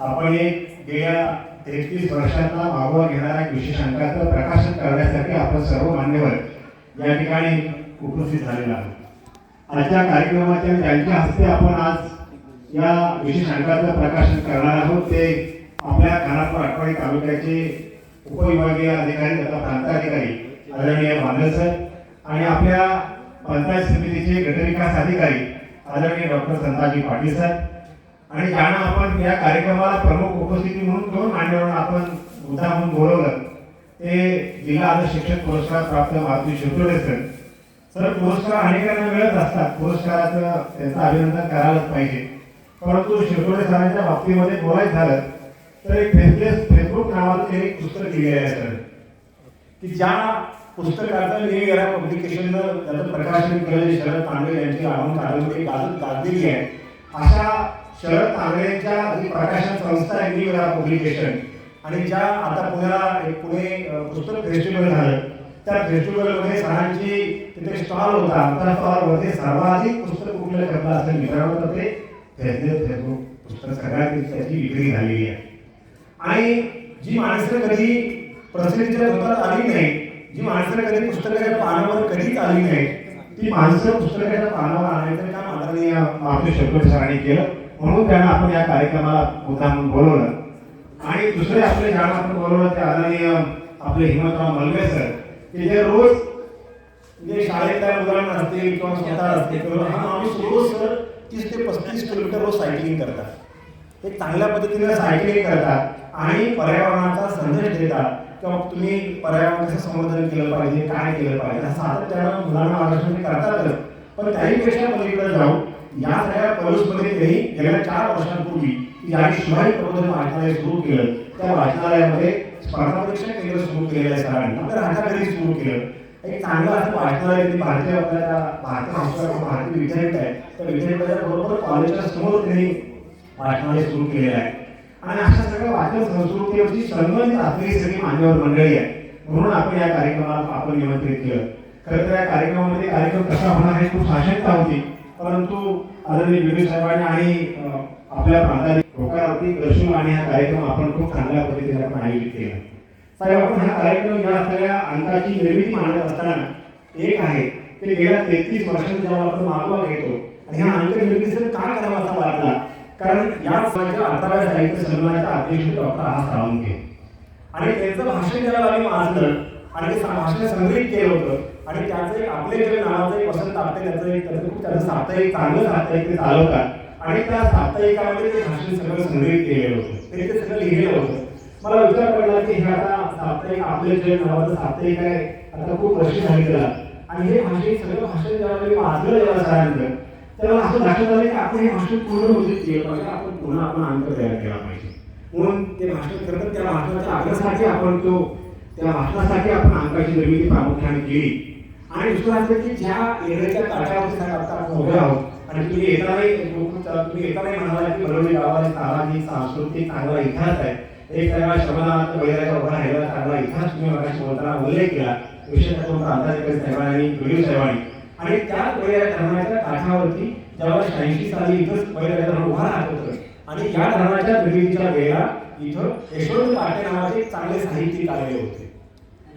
आपण एक गेल्या तेहतीस वर्षातला मागोवा घेणाऱ्या एक विशेष अंकाचं प्रकाशन करण्यासाठी आपण सर्व मान्यवर या ठिकाणी उपस्थित झालेला आहोत. आजच्या कार्यक्रमाच्या त्यांच्या हस्ते आपण आज या विशेष अंकाचं प्रकाशन करणार आहोत. ते आपल्या खानापूर आठवडी तालुक्याचे उपविभागीय अधिकारी तथा प्रांताधिकारी आदरणीय बांधल सर आणि आपल्या पंचायत समितीचे गटविकास अधिकारी आदरणीय डॉक्टर संताजी पाटील सर. आणि ज्यांना आपण या कार्यक्रमाला प्रमुख उपस्थिती म्हणून दोन मान्यवरांना आपण मुद्दा म्हणून बोलवलं ते जिल्हा आदर्श शिक्षक पुरस्कार प्राप्त मारुती शिवतोडे सर सर पुरस्कार अनेकांना मिळत असतात. पुरस्काराचं त्यांचं अभिनंदन करायलाच पाहिजे. परंतु शिवतोडे सरांच्या बाबतीमध्ये बोलायचं झालं तर एक फेसलेस फेसबुक नावाचं त्यांनी एक पुस्तक लिहिलेलं आहे सर. की ज्या पुस्तकाचं न्यू इरा पब्लिकेशननं त्याचं प्रकाशन केलं शरद पांडे यांची आणून एक गाजत गाजलेली आहे. अशा शरद तांबेच्या जी प्रकाशन संस्था आहे न्यू पब्लिकेशन आणि ज्या आता पुण्याला एक पुणे पुस्तक फेस्टिवल झालं त्या फेस्टिवलमध्ये सरांची तिथे स्टॉल होता त्या स्टॉलमध्ये सर्वाधिक पुस्तक कुठलं शब्द असेल मित्रांनो तर ते फेसबुक फेसबुक पुस्तक सगळ्यात त्याची विक्री झालेली आहे. आणि जी माणसं कधी प्रसिद्धीच्या लोकात आली नाही जी माणसं कधी पुस्तकाच्या पानावर कधीच आली नाही ती माणसं पुस्तकाच्या पानावर आणायचं काम आदरणीय आपले शेवट सरांनी केलं. म्हणून त्यांना आपण या कार्यक्रमाला मुद्दा बोलवलं. आणि दुसरे आपले ज्यांना आपण बोलवलं ते आदरणीय आपले हिमंतराव मलवे सर की जे रोज जे शाळेतल्या मुलांना असतील किंवा स्वतः असतील हा माणूस रोज सर तीस ते पस्तीस किलोमीटर रोज सायकलिंग करतात. एक चांगल्या पद्धतीने सायकलिंग करतात आणि पर्यावरणाचा संदेश देतात किंवा तुम्ही पर्यावरण कसं संवर्धन केलं पाहिजे काय केलं पाहिजे असं सातत्यानं मुलांना आकर्षण करतातच. पण त्याही पेक्षा पलीकडे जाऊन या सगळ्या पलूसमध्ये त्यांनी गेल्या चार वर्षांपूर्वी ज्यावेळी शिवाजी प्रबोधन वाचनालय सुरू केलं. त्या वाचनालयामध्ये स्पर्धा परीक्षा केंद्र सुरू केलेलं आहे सरांनी आपल्या राहत्या सुरू केलं. एक चांगलं असं वाचनालय भारतीय आपल्याला भारतीय संस्कृत भारतीय विद्यापीठ आहे. त्या विद्यापीठाच्या बरोबर कॉलेजच्या समोर त्यांनी वाचनालय सुरू केलेलं आहे. आणि अशा सगळ्या वाचन संस्कृतीवरची संबंधित असलेली सगळी मान्यवर मंडळी आहे म्हणून आपण या कार्यक्रमाला आपण निमंत्रित केलं. खरं तर या कार्यक्रमामध्ये कार्यक्रम कसा होणार हे खूप साशंकता होती. परंतु आदरणीय विवेक साहेबांनी आणि आपल्या प्रांताधिक होकारावरती दर्शन आणि हा कार्यक्रम आपण खूप चांगल्या पद्धतीने आपण आयोजित केला. साहेब आपण हा कार्यक्रम या सगळ्या अंकाची निर्मिती मांडत असताना एक आहे ते गेल्या तेहतीस वर्षांचा जेव्हा आपण मागोवा घेतो आणि ह्या अंक निर्मितीचं का करावा असा वाटला? कारण या समाजाच्या अठराव्या साहित्य सन्मानाच्या अध्यक्ष डॉक्टर हा. साळुंके आणि त्यांचं भाषण जेव्हा आम्ही वाचलं आणि ते भाषण संग्रहित केलं होतं. आणि त्याचं एक आपले जे नावाचं एक वसंत आपटे त्याचं एक त्याचं खूप त्याचं साप्ताहिक चांगलं साप्ताहिक ते चालवतात आणि त्या साप्ताहिकामध्ये ते भाषण सगळं संग्रहित केलेलं होतं. ते ते सगळं लिहिलेलं होतं. मला विचार पडला की हे आता साप्ताहिक आपले जे नावाचं साप्ताहिक आहे आता खूप वर्ष झाली त्याला. आणि हे भाषण सगळं भाषण जेव्हा मी वाचलं जेव्हा सरांचं तेव्हा असं लक्षात आलं की आपण हे भाषण पूर्ण होते केलं पाहिजे. आपण पुन्हा आपण अंक तयार केला पाहिजे. म्हणून ते भाषण करतात त्या भाषणाच्या आग्रहासाठी आपण तो त्या भाषणासाठी आपण अंकाची निर्मिती प्रामुख्याने केली. आणि दुसरं असं की ज्या एरियाच्या काठावरती साहेब आता आपण उभे आहोत आणि तुम्ही येतानाही तुम्ही येतानाही म्हणाला की बरोबर गावाला सामाजिक सांस्कृतिक चांगला इतिहास आहे. एक सगळा शबनाथ वगैरे उभा राहिलेला चांगला इतिहास तुम्ही मगाशी बोलताना उल्लेख केला. विशेषतः करून प्रांताधिकारी साहेबांनी व्हिडिओ साहेबांनी. आणि त्याच वगैरे धरणाच्या काठावरती जेव्हा शहाऐंशी साली इथंच वगैरे धरण उभा राहत होतं. आणि या धरणाच्या निर्मितीच्या वेळेला इथं यशवंत पाटे नावाचे चांगले साहित्यिक आलेले होते.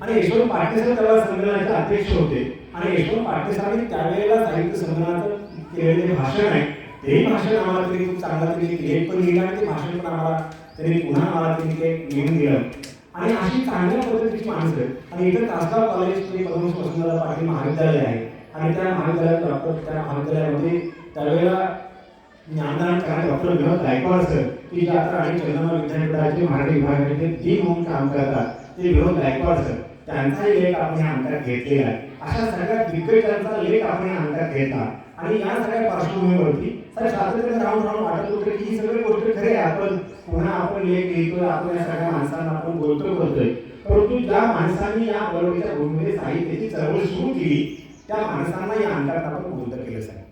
आणि यशवंत पाटे सर त्यावेळेला संमेलनाचे अध्यक्ष होते. आणि यशवंत पाटे सरांनी त्यावेळेला साहित्य संमेलनाचं केलेले भाषण आहे तेही भाषण आम्हाला त्यांनी खूप चांगला त्यांनी लेख पण लिहिला आणि ते भाषण पण आम्हाला त्यांनी पुन्हा आम्हाला त्यांनी ते नेऊन दिलं. आणि अशी चांगल्या पद्धतीची माणसं आणि इथं तासगाव कॉलेज पद्मश पद्मश्री पाटील महाविद्यालय आहे. आणि त्या महाविद्यालयात डॉक्टर त्या महाविद्यालयामध्ये त्यावेळेला ज्ञानदान करणारे डॉक्टर विनोद गायकवाड सर की जे आता आणि चंद्रमा विद्यापीठाचे मराठी विभागाचे डीन म्हणून काम करतात. ते विनोद गायकवाड सर त्यांचाही लेख आपण या अंकात घेतलेला आहे. अशा सगळ्या दिग्गजांचा लेख आपण या अंकात आणि या सगळ्या पार्श्वभूमीवरती सर शास्त्रज्ञ राहून राहून वाटत होतं की ही सगळी गोष्ट खरे आहे. आपण पुन्हा आपण लेख लिहितोय आपण या सगळ्या माणसांना आपण बोलतोय बोलतोय. परंतु ज्या माणसांनी या बरोबरच्या भूमीमध्ये साहित्याची चळवळ सुरू केली त्या माणसांना या अंकात आपण बोलतं केलं सर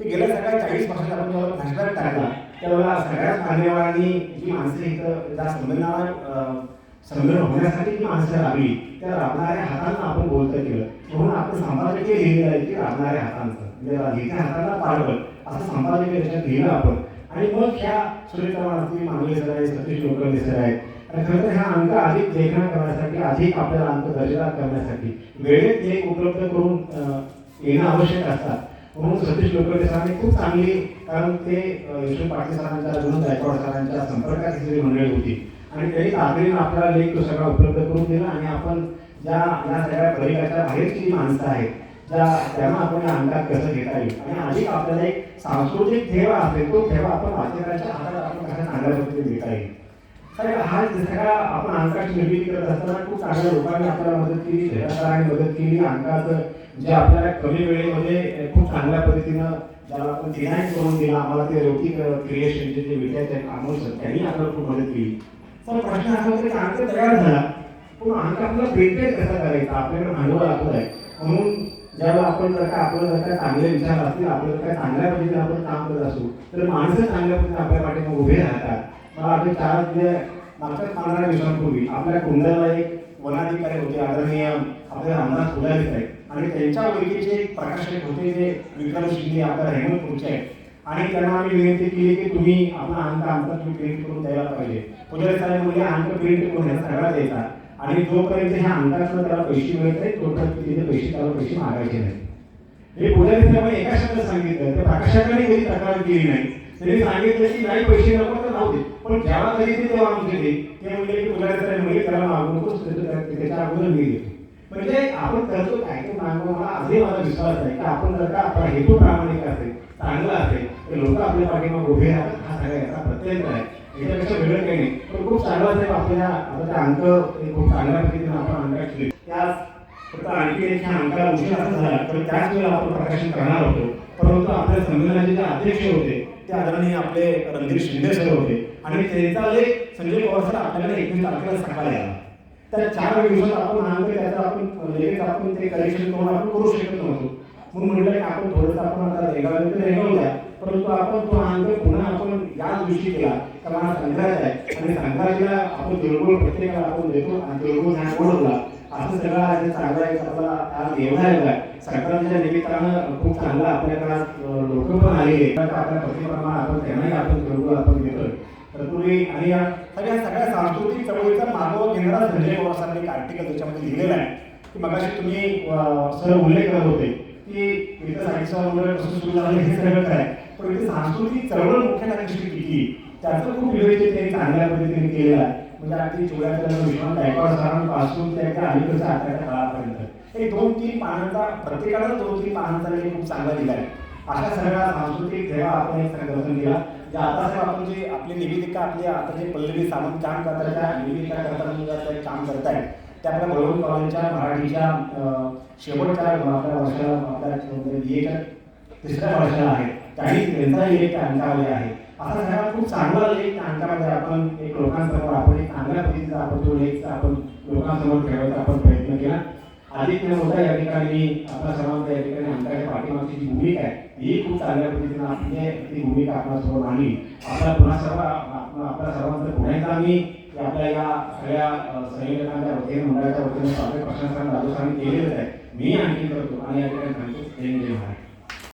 ते गेल्या सगळ्या चाळीस वर्षात आपण जेव्हा भाषणात टाकला त्यावेळेला सगळ्याच मान्यवरांनी जी माणसं इथं त्या संमेलनाला संग्रह होण्यासाठी जी माणसं लागली त्या राबणाऱ्या हातांना आपण बोलतं केलं. म्हणून आपण संपादकीय लिहिलेलं आहे की राबणाऱ्या हातांचं. म्हणजे लिहित्या हातांना पाडवल असं संपादकीय याच्यात लिहिलं आपण. आणि मग ह्या सुरेश चव्हाण असतील मांगले सर आहेत सतीश लोकल सर आहेत आणि खरं तर ह्या अंक अधिक लेखन करण्यासाठी अधिक आपल्याला अंक दर्जेदार करण्यासाठी वेळेत लेख उपलब्ध करून येणं आवश्यक असतात. म्हणून सतीश लोकल सरांनी खूप चांगली कारण ते अं, यशवंत पाटील सरांच्या अजून गायकवाड सरांच्या संपर्कात मंडळी होती. आणि त्यांनी तातडीनं आपला लेख तो सगळा उपलब्ध करून दिला आणि आपण ज्या या सगळ्या परिघाच्या बाहेरची जी माणसं आहेत त्या त्यांना आपण या अंगात कसं घेता येईल? आणि अधिक आपल्याला एक सांस्कृतिक ठेवा असेल तो ठेवा आपण वाचकांच्या हातात आपण कशा चांगल्या पद्धतीने घेता येईल? हा सगळा आपण अंकाची निर्मिती करत असताना खूप चांगल्या लोकांनी आपल्याला मदत केली धैर्यकारांनी मदत केली. अंकाचं जे आपल्याला कमी वेळेमध्ये खूप चांगल्या पद्धतीनं ज्याला आपण डिझाईन करून दिला आम्हाला ते रोटी क्रिएशनचे जे विद्यार्थी आहेत अमोल सर त्यांनी आपल्याला खूप मदत केली. तर प्रश्न असा होता की अंक तयार झाला. पण अंक आपला प्रिंटेड कसा करायचा? आपल्याकडे भांडवल आपलं आहे. म्हणून ज्यावेळेला आपण जर का आपलं जर काय चांगले विचार असतील आपलं जर का चांगल्या पद्धतीने आपण काम करत असू तर माणसं चांगल्या पद्धतीने आपल्या पाठीमागे उभे राहतात. मला आठवतं चार म्हणजे मागच्या पंधरा दिवसांपूर्वी आपल्या कुंडला एक वनाधिकारी होते आदरणीय आपले रामदास फुलारीत साहेब. आणि त्यांच्या ओळखीचे एक प्रकाशक होते जे विक्रम शिंदे आपल्या हेमंतपूरचे आहेत. आणि त्यांना आम्ही विनंती केली की तुम्ही आपला अंक आमचा तुम्ही प्रिंट करून द्यायला पाहिजे. पुजारी साहेब म्हणजे अंक प्रिंट करून ह्याचा सगळा द्यायचा आणि जोपर्यंत ह्या अंकातनं त्याला पैसे मिळत नाही तोपर्यंत तिथे पैसे त्याला पैसे मागायचे नाही हे पुजारी साहेबांनी एका शब्दात सांगितलं तर प्रकाशकाने कधी तक्रार केली नाही. त्यांनी सांगितलं की नाही पैसे नको तर राहू दे. पण ज्याला तरी ते तेव्हा आमचे दे. ते म्हणजे की पुजारी साहेब म्हणजे त्याला मागू नकोस त्याच्या अगोदर मी देतो. म्हणजे आपण करतो काय तो मागो मला आजही माझा विश्वास आहे की आपण जर का आपला हेतू प्रामाणिक असेल चांगला असेल तर लोक आपल्या पाठीमागे उभे राहतात हा सगळा याचा प्रत्यय आहे. याच्यापेक्षा वेगळं काही नाही. पण खूप चांगला साहेब आपल्या आता ते अंक खूप चांगल्या पद्धतीने आपण अंकाचे त्या आणखी एक ह्या अंकाला उशीर असा झाला. तर त्याच वेळेला आपण प्रकाशन करणार होतो. परंतु आपल्या संमेलनाचे जे अध्यक्ष होते ते आदरणीय आपले रणधीर शिंदे सर होते. आणि त्यांचा लेख संजय पवार सर आपल्याला एकवीस तारखेला सकाळी आला. त्या चार दिवसात आपण हा अंक त्याचा आपण लगेच आपण ते करेक्शन करून आपण करू शकत नव्हतो. म्हणून म्हटलं की आपण थोडंसं आपण आता रेगावलं तर रेगावू परंतु आपण तो अंग पुन्हा आपण याच दिवशी केला. कारण हा संक्रांत आहे. आणि संक्रांतीला आपण तिळगुळ प्रत्येकाला आपण देतो आणि तिळगुळ हा ओळखला असं सगळा चांगला एक आपला आज एवढा आहे. संक्रांतीच्या निमित्तानं खूप चांगला आपल्याकडे लोक पण आलेले आपल्या प्रतिप्रमाणे आपण त्यांनाही आपण तिळगुळ आपण देतोय. तर आणि या सगळ्या सगळ्या सांस्कृतिक चळवळीचा मागोवा घेणारा संजय पवार एक आर्टिकल त्याच्यामध्ये लिहिलेला आहे. की मगाशी तुम्ही सर उल्लेख करत होते की इथं साहित्य वगैरे कसं सुरू झालं हे सगळं काय? पण इथे सांस्कृतिक चळवळ मुख्य त्यांची किती त्याचं खूप विवेचन त्यांनी चांगल्या पद्धतीने केलेलं आहे. म्हणजे अगदी चोळ्याच्या विश्वनाथ गायकवाड सरांपासून त्या एका अलीकडच्या आताच्या काळापर्यंत. हे दोन तीन पानांचा प्रत्येकाला दोन तीन पानांचा लेख खूप चांगला दिला आहे. अशा सगळ्या सांस्कृतिक जेव्हा आपण एक संकल्पना दिला जे आता साहेब आपण जे आपले निवेदिका आपले आता जे पल्लवी सावंत काम करतात त्या निवेदिका करताना काम करतायत. त्या आपल्या बळवंत कॉलेजच्या मराठीच्या शेवटच्या आपल्या वर्षाला आपल्या तिसऱ्या वर्षाला आहे काही त्यांचा लेख त्या आहे. असा सगळा खूप चांगला लेख त्या आपण एक लोकांसमोर आपण एक चांगल्या पद्धतीचा आपण तो लेख आपण लोकांसमोर ठेवायचा आपण प्रयत्न केला. आदित्य न होता या ठिकाणी मी आपल्या सर्वांचा या ठिकाणी अंकाच्या पाठीमागची जी भूमिका आहे ही खूप चांगल्या पद्धतीने आपली ती भूमिका आपल्यासमोर आणली. आपला पुन्हा सर्व आपल्या सर्वांचं पुण्याचा आम्ही आपल्या या सगळ्या संयोजकांच्या वतीने मंडळाच्या वतीने आपल्या प्रशासन राजस्थान केलेलं आहे. मी आणखी करतो आणि या ठिकाणी सांगतो जय जय महाराज